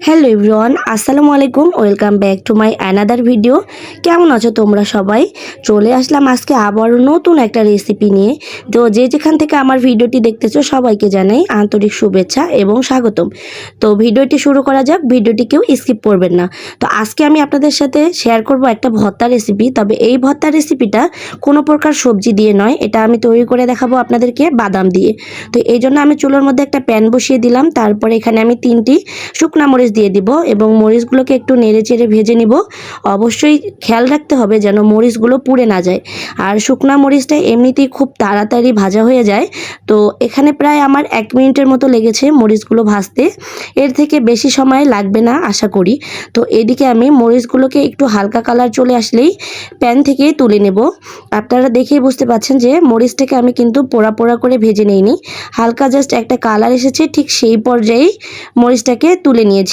Hello everyone আসসালামু আলাইকুম welcome back to my another video কেমন আছো তোমরা সবাই? চলে আসলাম আজকে আবারও নতুন একটা রেসিপি নিয়ে। তো যে যেখান থেকে আমার ভিডিওটি দেখতেছো, সবাইকে জানাই আন্তরিক শুভেচ্ছা এবং স্বাগতম। তো ভিডিওটি শুরু করা যাক ভিডিওটি কেউ স্কিপ করবেন না। তো আজকে আমি আপনাদের সাথে শেয়ার করব একটা ভর্তা রেসিপি তবে এই ভর্তা রেসিপিটা কোনো প্রকার সবজি দিয়ে নয়, এটা আমি তৈরি করে দেখাবো আপনাদেরকে বাদাম দিয়ে। তো এই জন্য আমি চুলোর মধ্যে একটা প্যান বসিয়ে দিলাম, তারপরে এখানে আমি তিনটি শুকনা মরিচ দিয়ে দিব এবং মরিচগুলোকে একটু নেড়ে চেড়ে ভেজে নিব। অবশ্যই খেয়াল রাখতে হবে যেন মরিচগুলো পুড়ে না যায়। আর শুকনা মরিচটা এমনিতেই খুব তাড়াতাড়ি ভাজা হয়ে যায়। তো এখানে প্রায় আমার এক মিনিটের মতো লেগেছে মরিচগুলো ভাজতে। এর থেকে বেশি সময় লাগবে না, আশা করি। তো এদিকে আমি মরিচগুলোকে একটু হালকা কালার চলে আসলেই প্যান থেকে তুলে নেব। আপনারা দেখেই বুঝতে পাচ্ছেন যে মরিচটাকে আমি কিন্তু পোড়া পোড়া করে ভেজে নিইনি। হালকা জাস্ট একটা কালার এসেছে, ঠিক সেই পর্যায়েই মরিচটাকে তুলে নিয়েছি।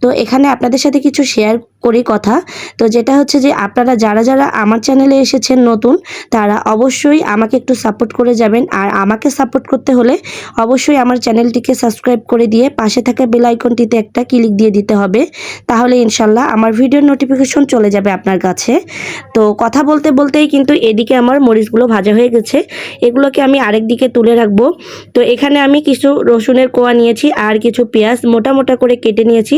তো এখানে আপনাদের সাথে কিছু শেয়ার করি কথা। তো যেটা হচ্ছে যে আপনারা যারা যারা আমার চ্যানেলে এসেছেন নতুন, তারা অবশ্যই আমাকে একটু সাপোর্ট করে যাবেন। আর আমাকে সাপোর্ট করতে হলে অবশ্যই আমার চ্যানেলটিকে সাবস্ক্রাইব করে দিয়ে পাশে থাকা বেল আইকনটিতে একটা ক্লিক দিয়ে দিতে হবে। তাহলে ইনশাল্লাহ আমার ভিডিওর নোটিফিকেশন চলে যাবে আপনার কাছে। তো কথা বলতে বলতেই কিন্তু এদিকে আমার মরিচগুলো ভাজা হয়ে গেছে। এগুলোকে আমি আরেক দিকে তুলে রাখব। তো এখানে আমি কিছু রসুনের কোয়া নিয়েছি আর কিছু পেঁয়াজ মোটা মোটা করে কেটে নিয়েছি।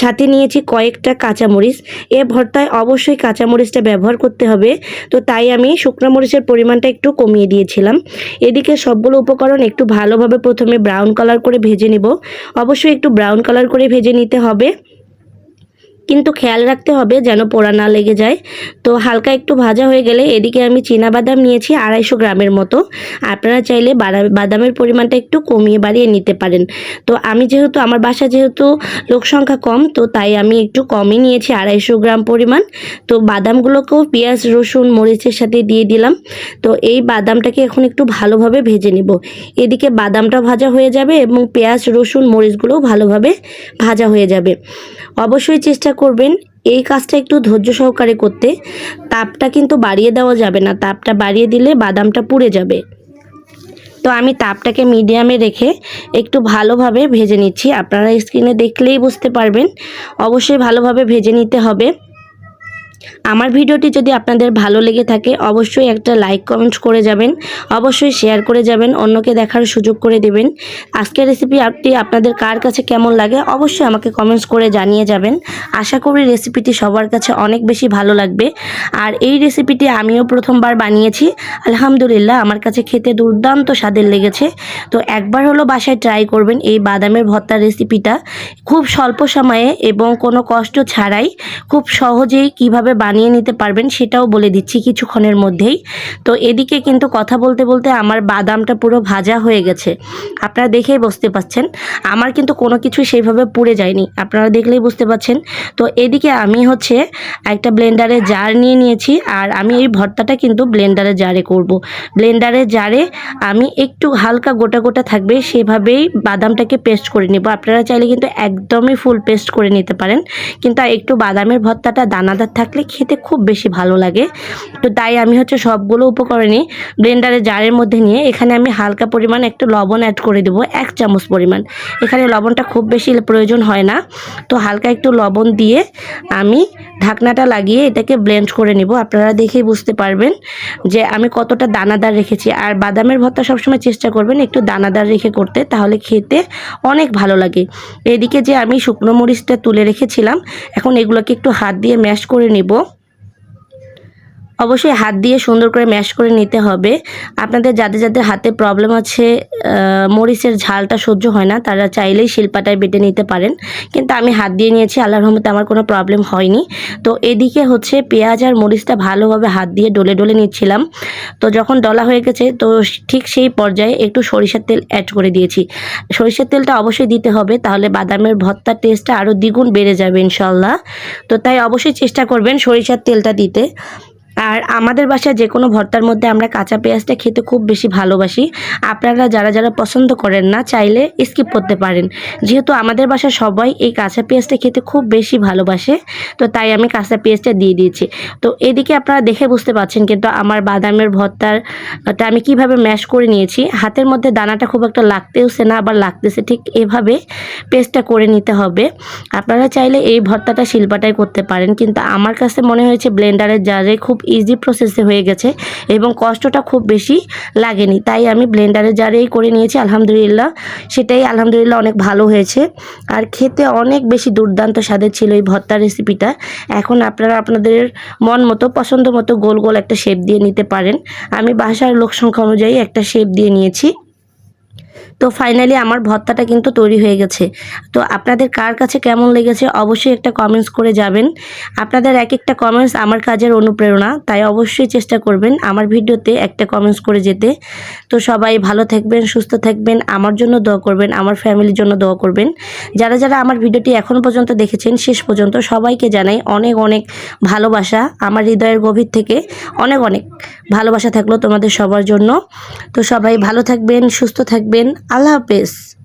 সাথে নিয়েছি কয়েকটা কাঁচামরিচ। এ ভর্তায় অবশ্যই কাঁচামরিচটা ব্যবহার করতে হবে। তো তাই আমি শুকনো মরিচের পরিমাণটা একটু কমিয়ে দিয়েছিলাম। এদিকে সবগুলো উপকরণ একটু ভালোভাবে প্রথমে ব্রাউন কালার করে ভেজে নেব। অবশ্যই একটু ব্রাউন কালার করে ভেজে নিতে হবে। কিন্তু খেয়াল রাখতে হবে যেন পোড়া না লেগে যায়। তো হালকা একটু ভাজা হয়ে গেলে এদিকে আমি বাদাম নিয়েছি আড়াইশো গ্রামের মতো। আপনারা চাইলে বাদামের পরিমাণটা একটু কমিয়ে বাড়িয়ে নিতে পারেন। তো আমি যেহেতু, আমার বাসা যেহেতু লোক সংখ্যা কম, তো তাই আমি একটু কমই নিয়েছি আড়াইশো গ্রাম পরিমাণ। তো বাদামগুলোকেও পেঁয়াজ, রসুন, মরিচের সাথে দিয়ে দিলাম। তো এই বাদামটাকে এখন একটু ভালোভাবে ভেজে নেব। এদিকে বাদামটা ভাজা হয়ে যাবে এবং পেঁয়াজ, রসুন, মরিচগুলোও ভালোভাবে ভাজা হয়ে যাবে। অবশ্যই চেষ্টা করবেন, এই কাজটা একটু ধৈর্য সহকারে করতে। তাপটা কিন্তু বাড়িয়ে দেওয়া যাবে না, তাপটা বাড়িয়ে দিলে বাদামটা পুড়ে যাবে। তো আমি তাপটাকে মিডিয়ামে রেখে একটু ভালোভাবে ভেজে নিচ্ছি। আপনারা স্ক্রিনে দেখলেই বুঝতে পারবেন। অবশ্যই ভালোভাবে ভেজে নিতে হবে। আমার ভিডিওটি যদি আপনাদের ভালো লেগে থাকে, অবশ্যই একটা লাইক কমেন্ট করে যাবেন, অবশ্যই শেয়ার করে যাবেন, অন্যকে দেখার সুযোগ করে দেবেন। আজকের রেসিপি আপনি আপনাদের কার কাছে কেমন লাগে, অবশ্যই আমাকে কমেন্টস করে জানিয়ে যাবেন। আশা করি রেসিপিটি সবার কাছে অনেক বেশি ভালো লাগবে। আর এই রেসিপিটি আমিও প্রথমবার বানিয়েছি। আলহামদুলিল্লাহ, আমার কাছে খেতে দুর্দান্ত স্বাদের লেগেছে। তো একবার হলো বাসায় ট্রাই করবেন এই বাদামের ভর্তার রেসিপিটা খুব স্বল্প সময়ে এবং কোনো কষ্ট ছাড়াই খুব সহজেই কীভাবে বানিয়ে নিতে পারবেন সেটাও বলে দিচ্ছি কিছুক্ষণের মধ্যেই। তো এদিকে কিন্তু কথা বলতে বলতে আমার বাদামটা পুরো ভাজা হয়ে গেছে। আপনারা দেখেই বুঝতে পাচ্ছেন, আমার কিন্তু কোনো কিছু সেইভাবে পুড়ে যায়নি। আপনারা দেখলেই বুঝতে পাচ্ছেন। তো এদিকে আমি হচ্ছে একটা ব্লেন্ডারে জার নিয়ে নিয়েছি আর আমি এই ভর্তাটা কিন্তু ব্লেন্ডারে জারে করব। ব্লেন্ডারে জারে আমি একটু হালকা গোটা গোটা থাকবে, সেভাবেই বাদামটাকে পেস্ট করে নেব। আপনারা চাইলে কিন্তু একদমই ফুল পেস্ট করে নিতে পারেন। কিন্তু একটু বাদামের ভর্তাটা দানাদার থাকলে খেতে খুব বেশি ভালো লাগে। তো তাই আমি হচ্ছে সবগুলো উপকরণই ব্লেন্ডারে জারের মধ্যে নিয়ে এখানে আমি হালকা পরিমাণ একটু লবণ অ্যাড করে দেবো, এক চামচ পরিমাণ। এখানে লবণটা খুব বেশি প্রয়োজন হয় না। তো হালকা একটু লবণ দিয়ে আমি ঢাকনাটা লাগিয়ে এটাকে ব্লেন্ড করে নিব। আপনারা দেখেই বুঝতে পারবেন যে আমি কতটা দানাদার রেখেছি। আর বাদামের ভর্তা সবসময় চেষ্টা করবেন একটু দানাদার রেখে করতে, তাহলে খেতে অনেক ভালো লাগে। এদিকে যে আমি শুকনো মরিচটা তুলে রেখেছিলাম, এখন এগুলোকে একটু হাত দিয়ে ম্যাশ করে নেব। Bon. অবশ্যই হাত দিয়ে সুন্দর করে ম্যাশ করে নিতে হবে। আপনাদের যাদের যাদের হাতে প্রবলেম আছে মরিচের ঝালটা সহ্য হয় না, তারা চাইলেই শিল্পাটায় বেটে নিতে পারেন। কিন্তু আমি হাত দিয়ে নিয়েছি, আল্লাহর রহমতে আমার কোনো প্রবলেম হয়নি। তো এদিকে হচ্ছে পেঁয়াজ আর মরিচটা ভালোভাবে হাত দিয়ে ডলে ডলে নিচ্ছিলাম। তো যখন ডলা হয়ে গেছে, তো ঠিক সেই পর্যায়ে একটু সরিষার তেল অ্যাড করে দিয়েছি। সরিষার তেলটা অবশ্যই দিতে হবে, তাহলে বাদামের ভর্তার টেস্টটা আরও দ্বিগুণ বেড়ে যাবে ইনশাল্লাহ তো তাই অবশ্যই চেষ্টা করবেন সরিষার তেলটা দিতে। আর আমাদের বাসায় যে কোনো ভর্তার মধ্যে আমরা কাঁচা পেঁয়াজটা খেতে খুব বেশি ভালোবাসি। আপনারা যারা যারা পছন্দ করেন না, চাইলে স্কিপ করতে পারেন। যেহেতু আমাদের বাসায় সবাই এই কাঁচা পেঁয়াজটা খেতে খুব বেশি ভালোবাসে, তো তাই আমি কাঁচা পেঁয়াজটা দিয়ে দিয়েছি। তো এদিকে আপনারা দেখে বুঝতে পারছেন কিন্তু আমার বাদামের ভর্তারটা আমি কীভাবে ম্যাশ করে নিয়েছি। হাতের মধ্যে দানাটা খুব একটা লাগতেওছে না, আবার লাগতেছে ঠিক এভাবে পেস্টটা করে নিতে হবে। আপনারা চাইলে এই ভর্তাটা শিল্পাটাই করতে পারেন, কিন্তু আমার কাছে মনে হয়েছে ব্লেন্ডারের জারে খুব ইজি প্রসেসে হয়ে গেছে এবং কষ্টটা খুব বেশি লাগেনি। তাই আমি ব্লেন্ডারের জারেই করে নিয়েছি, আলহামদুলিল্লাহ। সেটাই আলহামদুলিল্লাহ অনেক ভালো হয়েছে। আর খেতে অনেক বেশি দুর্দান্ত স্বাদের ছিল এই ভর্তা রেসিপিটা এখন আপনারা আপনাদের মন মতো, পছন্দ মতো গোল গোল একটা শেপ দিয়ে নিতে পারেন। আমি বাসার লোক সংখ্যা অনুযায়ী একটা শেপ দিয়ে নিয়েছি। তো ফাইনালি আমার ভর্তাটা কিন্তু তৈরি হয়ে গেছে। তো আপনাদের কার কাছে কেমন লেগেছে অবশ্যই একটা কমেন্টস করে যাবেন। আপনাদের এক একটা কমেন্টস আমার কাজের অনুপ্রেরণা, তাই অবশ্যই চেষ্টা করবেন আমার ভিডিওতে একটা কমেন্টস করে যেতে। তো সবাই ভালো থাকবেন, সুস্থ থাকবেন, আমার জন্য দোয়া করবেন, আমার ফ্যামিলির জন্য দোয়া করবেন। যারা যারা আমার ভিডিওটি এখনও পর্যন্ত দেখেছেন, শেষ পর্যন্ত সবাইকে জানাই অনেক অনেক ভালোবাসা। আমার হৃদয়ের গভীর থেকে অনেক অনেক ভালোবাসা থাকল তোমাদের সবার জন্য। তো সবাই ভালো থাকবেন, সুস্থ থাকবেন আল্লাহ হাফেজ।